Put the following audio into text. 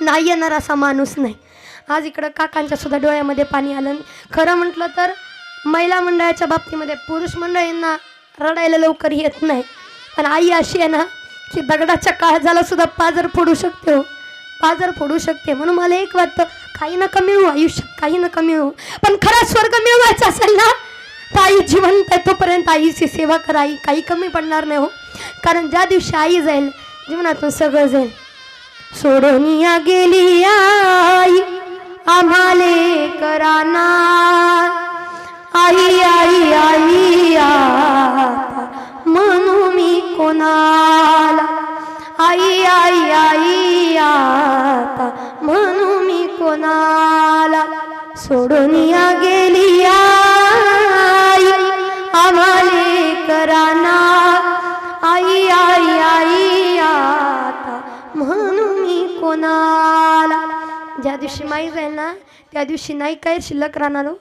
नाही येणार असा माणूस नाही. आज इकडं काकांच्या सुद्धा डोळ्यामध्ये पाणी आलं. खरं म्हटलं तर महिला मंडळाच्या बाबतीमध्ये पुरुष मंडळींना रडायला लवकर येत नाही. पण आई अशी आहे ना की दगडाच्या काळजाला सुद्धा पाजर फोडू शकते हो. पाजर फोडू शकते. म्हणून मला एक वाटतं काही ना कमी हो आयुष्यात काही ना कमी हो. पण खरा स्वर्ग मिळवायचा असेल ना तर आई जिवंत आहे तोपर्यंत आईची सेवा करा. आई काही कमी पडणार नाही हो. कारण ज्या दिवशी आई जाईल जीवनातून सगळं जाईल. सोडूनिया गेली आई आम्हाले कराना. आई आई आई आता म्हणू मी कोणाला. आई आई आई आता म्हणू मी कोणाला. सोडूनिया गेली कोणाला ज्या दिवशी माहीत जाईल ना त्या दिवशी नाही काय शिल्लक राहणार हो.